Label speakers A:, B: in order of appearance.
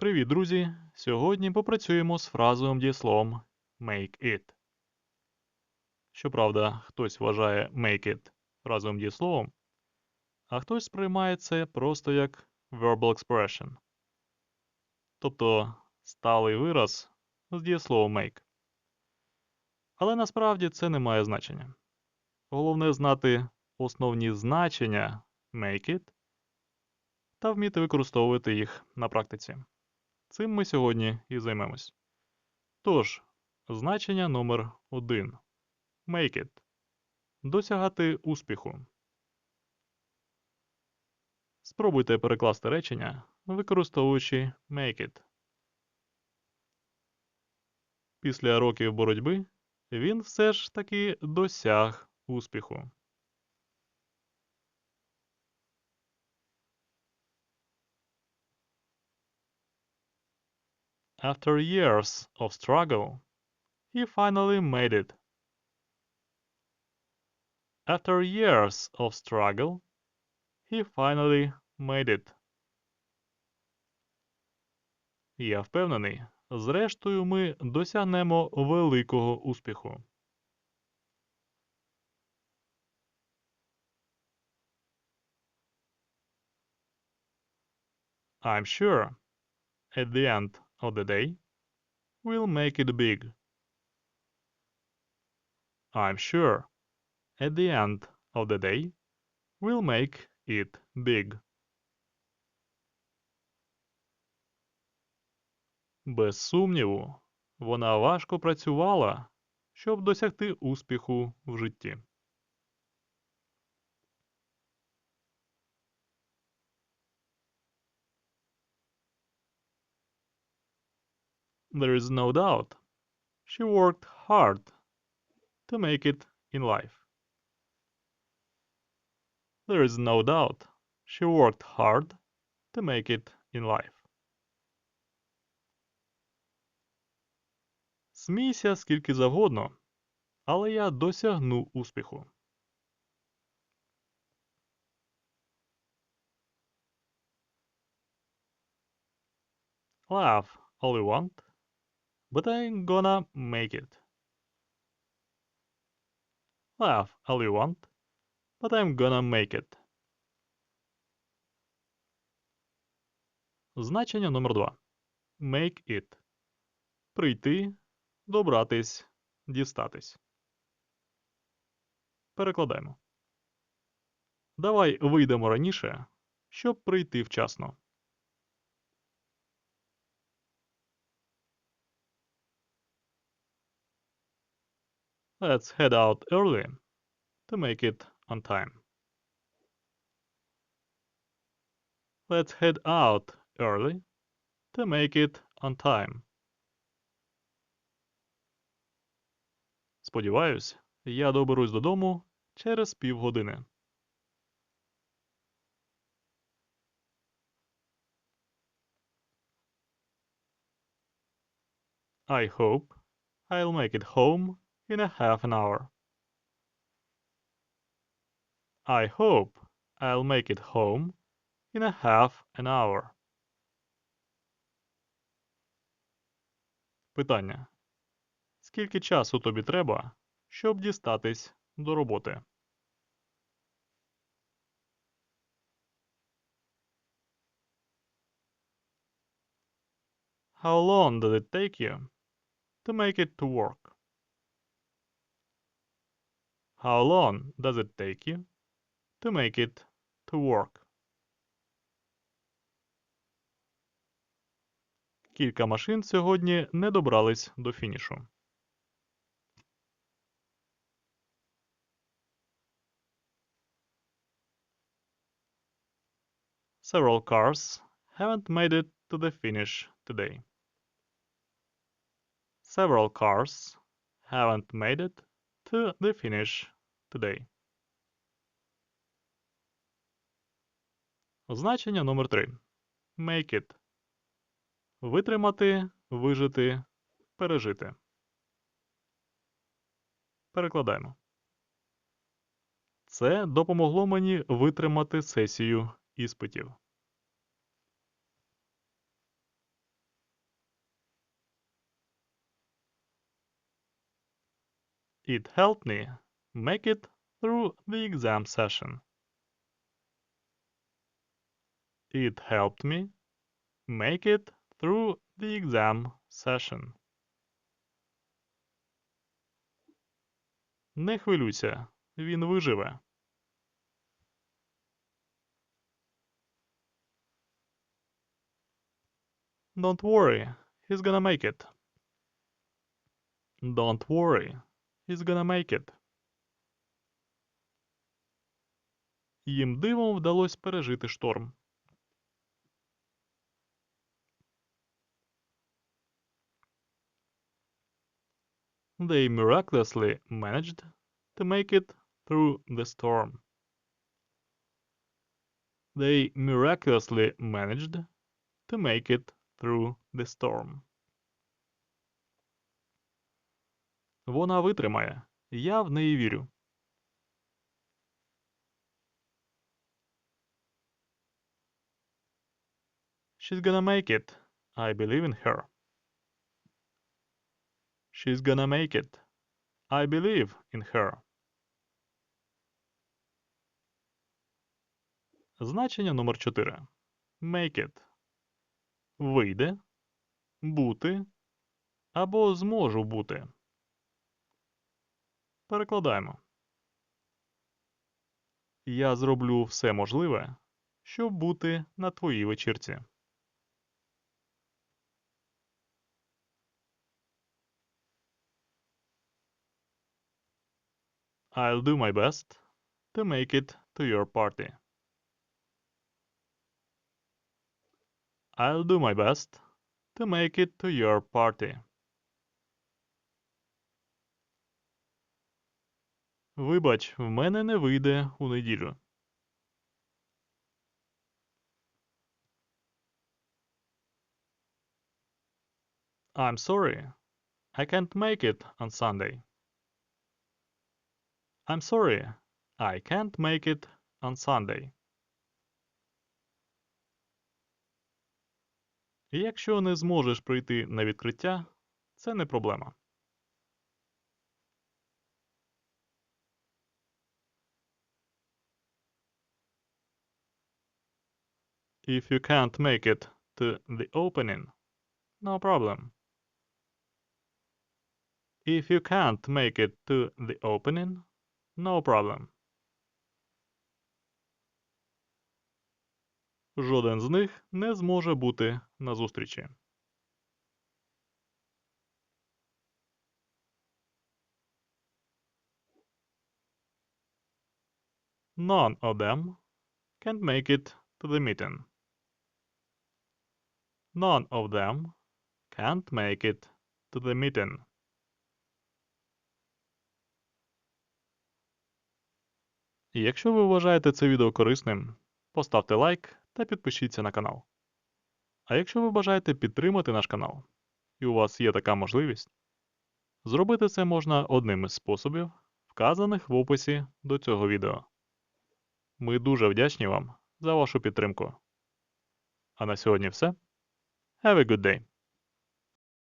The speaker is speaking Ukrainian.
A: Привіт, друзі! Сьогодні попрацюємо з фразовим дієсловом make it. Щоправда, хтось вважає make it фразовим дієсловом, а хтось сприймає це просто як verbal expression, тобто сталий вираз з дієсловом make. Але насправді це не має значення. Головне знати основні значення make it та вміти використовувати їх на практиці. Цим ми сьогодні і займемось. Тож, значення номер 1 Make it. Досягати успіху. Спробуйте перекласти речення, використовуючи make it. Після років боротьби він все ж таки досяг успіху. After years of struggle, he finally made it. After years of struggle, he finally made it. Я впевнений, зрештою ми досягнемо великого успіху. I'm sure at the end of the day, we'll make it big. I'm sure at the end of the day, we'll make it big. Без сумніву, вона важко працювала, щоб досягти успіху в житті. There is no doubt. She worked hard to make it in life. There is no doubt. She worked hard to make it in life. Смійся скільки завгодно, але я досягну успіху. Laugh all you want, but I ain't gonna make it. Laugh all you want, but I'm gonna make it. Значення номер два. Make it. Прийти, добратись, дістатись. Перекладаємо. Давай вийдемо раніше, щоб прийти вчасно. Let's head out early to make it on time. Let's head out early to make it on time. Сподіваюсь, я доберусь додому через півгодини. I hope I'll make it home in a half an hour. I hope I'll make it home in a half an hour. Питання. Скільки часу тобі треба, щоб дістатись до роботи? How long does it take you to make it to work? How long does it take you to make it to work? Кілька машин сьогодні не добрались до фінішу. Several cars haven't made it to the finish today. Several cars haven't made it to the finish today. Значення номер 3. Make it. Витримати, вижити, пережити. Перекладаємо. Це допомогло мені витримати сесію іспитів. It helped me make it through the exam session. It helped me make it through the exam session. Не хвилюйся, він виживе. Don't worry, he's gonna make it. Don't worry, he's gonna make it. Їм дивом вдалося пережити шторм. They miraculously managed to make it through the storm. They miraculously managed to make it through the storm. Вона витримає. Я в неї вірю. She's gonna make it. I believe in her. She's gonna make it. I believe in her. Значення номер 4. Make it. Вийде. Бути. Або зможу бути. Перекладаємо. Я зроблю все можливе, щоб бути на твоїй вечірці. I'll do my best to make it to your party. I'll do my best to make it to your party. Вибач, в мене не вийде у неділю. I'm sorry. I can't make it on Sunday. I'm sorry. I can't make it on Sunday. Якщо не зможеш прийти на відкриття, це не проблема. If you can't make it to the opening, no problem. If you can't make it to the opening, no problem. Жоден з них не зможе бути на зустрічі. None of them can make it to the meeting. None of them can't make it to the meeting. Якщо ви вважаєте це відео корисним, поставте лайк та підпишіться на канал. А якщо ви бажаєте підтримати наш канал, і у вас є така можливість, зробити це можна одним із способів, вказаних в описі до цього відео. Ми дуже вдячні вам за вашу підтримку. А на сьогодні все. Have a good day!